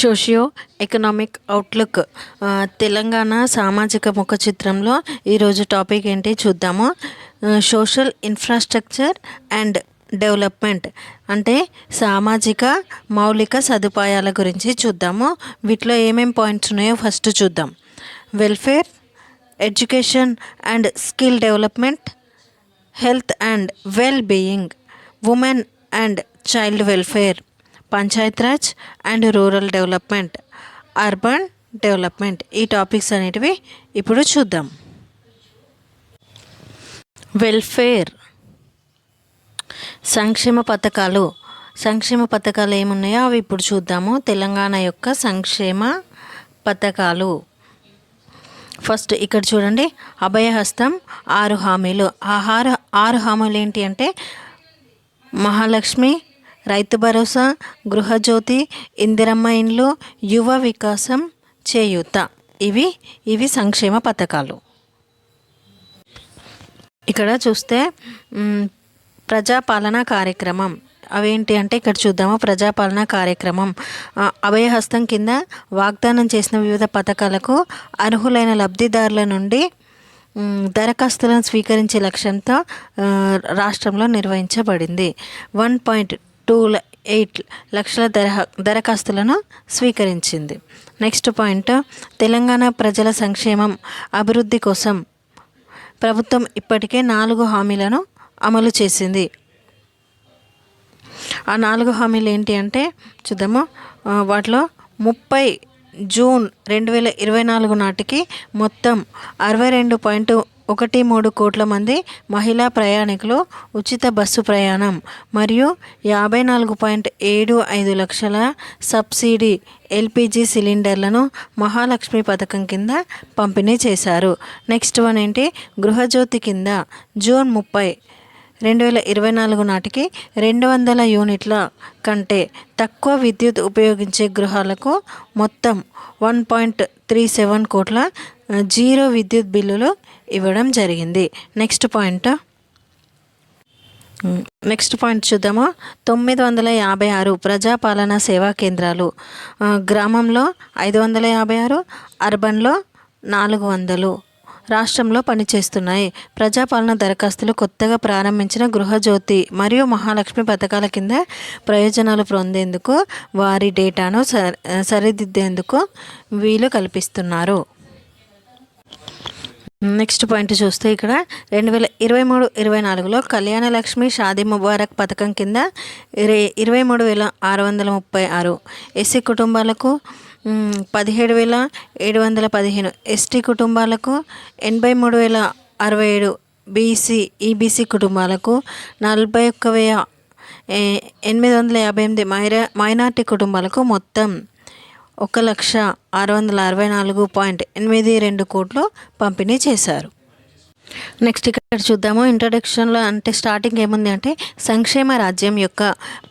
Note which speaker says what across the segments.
Speaker 1: Socio economic outlook Telangana సామాజిక ముఖ చిత్రంలో ఈరోజు టాపిక్ ఏంటి చూద్దాము. సోషల్ ఇన్ఫ్రాస్ట్రక్చర్ అండ్ డెవలప్మెంట్ అంటే సామాజిక మౌలిక సదుపాయాల గురించి చూద్దాము. వీటిలో ఏమేం పాయింట్స్ ఉన్నాయో ఫస్ట్ చూద్దాం. Welfare education and skill development health and well being women and child welfare. Panchayat raj and rural development urban development. ఈ టాపిక్స్ అనేటివి ఇప్పుడు చూద్దాం. వెల్ఫేర్. సంక్షేమ పథకాలు. సంక్షేమ పథకాలు ఏమున్నాయో అవి ఇప్పుడు చూద్దాము. తెలంగాణ యొక్క సంక్షేమ పథకాలు. ఫస్ట్ ఇక్కడ చూడండి. అభయహస్తం ఆరు హామీలు. ఆహార ఆరు హామీలు ఏంటి అంటే మహాలక్ష్మి రైతు భరోసా గృహజ్యోతి ఇందిరమ్మ ఇండ్లు యువ వికాసం చేయూత. ఇవి ఇవి సంక్షేమ పథకాలు. ఇక్కడ చూస్తే ప్రజాపాలన కార్యక్రమం. అవేంటి అంటే ఇక్కడ చూద్దాము ప్రజాపాలన కార్యక్రమం. అభయహస్తం కింద వాగ్దానం చేసిన వివిధ పథకాలకు అర్హులైన లబ్ధిదారుల నుండి దరఖాస్తులను స్వీకరించే లక్ష్యంతో రాష్ట్రంలో నిర్వహించబడింది. వన్ పాయింట్ టూ ఎయిట్ లక్షల దరహ దరఖాస్తులను స్వీకరించింది. నెక్స్ట్ పాయింట్ తెలంగాణ ప్రజల సంక్షేమం అభివృద్ధి కోసం ప్రభుత్వం ఇప్పటికే నాలుగు హామీలను అమలు చేసింది. ఆ నాలుగు హామీలు ఏంటి అంటే చూద్దాము వాటిలో ముప్పై జూన్ రెండు వేల ఇరవై నాలుగు నాటికి మొత్తం అరవై రెండు పాయింట్ ఒకటి మూడు కోట్ల మంది మహిళా ప్రయాణికులు ఉచిత బస్సు ప్రయాణం మరియు యాభై నాలుగు పాయింట్ ఏడు ఐదు లక్షల సబ్సిడీ ఎల్పిజి సిలిండర్లను మహాలక్ష్మి పథకం కింద పంపిణీ చేశారు. నెక్స్ట్ వన్ ఏంటి? గృహజ్యోతి కింద జూన్ ముప్పై రెండు వేల ఇరవై నాలుగు నాటికి రెండు వందల యూనిట్ల కంటే తక్కువ విద్యుత్ ఉపయోగించే గృహాలకు మొత్తం వన్ పాయింట్ త్రీ సెవెన్ కోట్ల జీరో విద్యుత్ బిల్లులు ఇవ్వడం జరిగింది. Next point. నెక్స్ట్ పాయింట్ చూద్దాము. తొమ్మిది వందల యాభై ఆరు ప్రజాపాలన సేవా కేంద్రాలు. గ్రామంలో ఐదు వందల యాభై ఆరు అర్బన్లో నాలుగు వందలు. రాష్ట్రంలో పనిచేస్తున్నాయి. ప్రజాపాలన దరఖాస్తులు కొత్తగా ప్రారంభించిన గృహజ్యోతి మరియు మహాలక్ష్మి పథకాల కింద ప్రయోజనాలు పొందేందుకు వారి డేటాను సరి సరిదిద్దేందుకు వీలు కల్పిస్తున్నారు. నెక్స్ట్ పాయింట్ చూస్తే ఇక్కడ రెండు వేల ఇరవై మూడు ఇరవై నాలుగులో కళ్యాణ లక్ష్మి షాదీ ముబారక్ పథకం కింద ఇరవై ఇరవై మూడు వేల ఆరు వందల ముప్పై ఆరు ఎస్సీ కుటుంబాలకు పదిహేడు వేల ఏడు వందల పదిహేను ఎస్టీ కుటుంబాలకు ఎనభై మూడు వేల అరవై ఏడు బీసీ ఈబీసీ కుటుంబాలకు నలభై ఒక్క వెయ్యి ఎనిమిది వందల యాభై ఎనిమిది మైరా మైనార్టీ కుటుంబాలకు మొత్తం ఒక లక్ష ఆరు వందల అరవై నాలుగు పాయింట్ ఎనిమిది రెండు కోట్లు పంపిణీ చేశారు. నెక్స్ట్ ఇక్కడ చూద్దాము. ఇంట్రడక్షన్లో అంటే స్టార్టింగ్ ఏముంది అంటే సంక్షేమ రాజ్యం యొక్క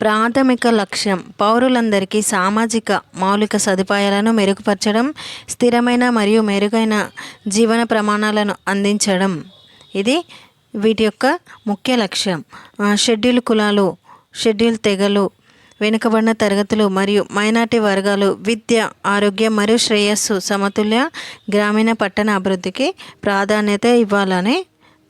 Speaker 1: ప్రాథమిక లక్ష్యం పౌరులందరికీ సామాజిక మౌలిక సదుపాయాలను మెరుగుపరచడం స్థిరమైన మరియు మెరుగైన జీవన ప్రమాణాలను అందించడం. ఇది వీటి యొక్క ముఖ్య లక్ష్యం. షెడ్యూల్ కులాలు షెడ్యూల్ తెగలు వెనుకబడిన తరగతులు మరియు మైనార్టీ వర్గాలు విద్య ఆరోగ్యం మరియు శ్రేయస్సు సమతుల్య గ్రామీణ పట్టణ అభివృద్ధికి ప్రాధాన్యత ఇవ్వాలని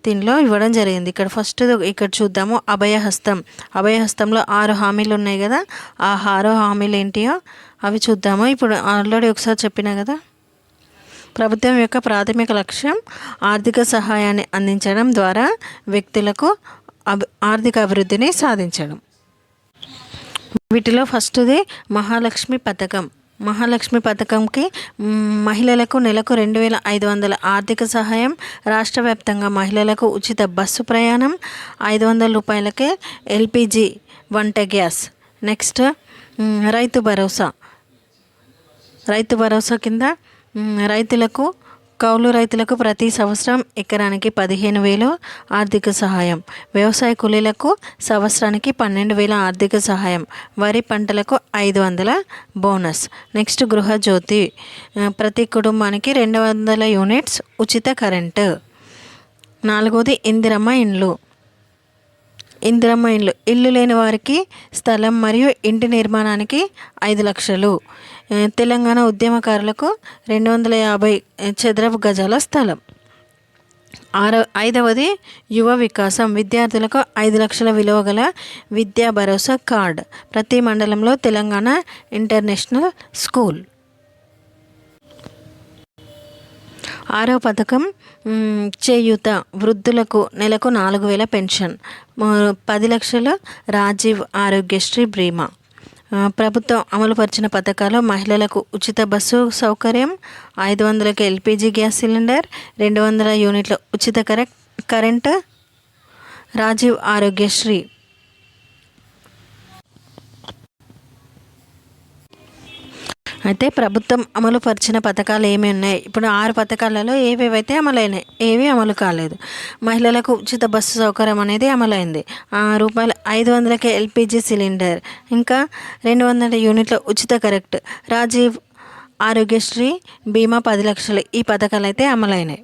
Speaker 1: దీనిలో ఇవ్వడం జరిగింది. ఇక్కడ ఫస్ట్ ఇక్కడ చూద్దాము అభయహస్తం. అభయహస్తంలో ఆరు హామీలు ఉన్నాయి కదా. ఆ ఆరు హామీలు ఏంటియో అవి చూద్దాము. ఇప్పుడు ఆల్రెడీ ఒకసారి చెప్పినా కదా. ప్రభుత్వం యొక్క ప్రాథమిక లక్ష్యం ఆర్థిక సహాయాన్ని అందించడం ద్వారా వ్యక్తులకు అభి ఆర్థిక అభివృద్ధిని సాధించడం. వీటిలో ఫస్ట్ది మహాలక్ష్మి పథకం. మహాలక్ష్మి పథకంకి మహిళలకు నెలకు రెండు వేల ఐదు వందల ఆర్థిక సహాయం రాష్ట్ర వ్యాప్తంగా మహిళలకు ఉచిత బస్సు ప్రయాణం ఐదు వందల రూపాయలకే ఎల్పిజి వంట గ్యాస్. నెక్స్ట్ రైతు భరోసా. రైతు భరోసా కింద రైతులకు కౌలు రైతులకు ప్రతి సంవత్సరం ఎకరానికి పదిహేను వేలు ఆర్థిక సహాయం. వ్యవసాయ కూలీలకు సంవత్సరానికి పన్నెండు వేల ఆర్థిక సహాయం. వరి పంటలకు ఐదు వందల బోనస్. నెక్స్ట్ గృహజ్యోతి ప్రతి కుటుంబానికి రెండు వందల యూనిట్స్ ఉచిత కరెంటు. నాలుగోది ఇందిరమ్మ ఇండ్లు. ఇందిరమ్మ ఇల్లు ఇల్లు లేని వారికి స్థలం మరియు ఇంటి నిర్మాణానికి ఐదు లక్షలు. తెలంగాణ ఉద్యమకారులకు రెండు వందల యాభై చదరపు గజాల స్థలం. ఆరో ఐదవది యువ వికాసం. విద్యార్థులకు ఐదు లక్షల విలువ గల విద్యా భరోసా కార్డ్. ప్రతి మండలంలో తెలంగాణ ఇంటర్నేషనల్ స్కూల్. ఆరో పథకం చేయూత వృద్ధులకు నెలకు నాలుగు వేల పెన్షన్. పది లక్షల రాజీవ్ ఆరోగ్యశ్రీ బీమా. ప్రభుత్వం అమలుపరిచిన పథకాలు మహిళలకు ఉచిత బస్సు సౌకర్యం ఐదు వందలకు ఎల్పిజి గ్యాస్ సిలిండర్ రెండు వందల యూనిట్ల ఉచిత కరెక్ట్ కరెంటు రాజీవ్ ఆరోగ్యశ్రీ అయితే ప్రభుత్వం అమలు పరిచిన పథకాలు ఏమి ఉన్నాయి? ఇప్పుడు ఆరు పథకాలలో ఏవేవైతే అమలైనాయి ఏవి అమలు కాలేదు. మహిళలకు ఉచిత బస్సు సౌకర్యం అనేది అమలైంది. రూపాయలు ఐదు వందలకే ఎల్పిజి సిలిండర్ ఇంకా రెండు వందల యూనిట్ల ఉచిత కరెక్ట్. రాజీవ్ ఆరోగ్యశ్రీ బీమా పది లక్షలు. ఈ పథకాలు అయితే అమలైనాయి.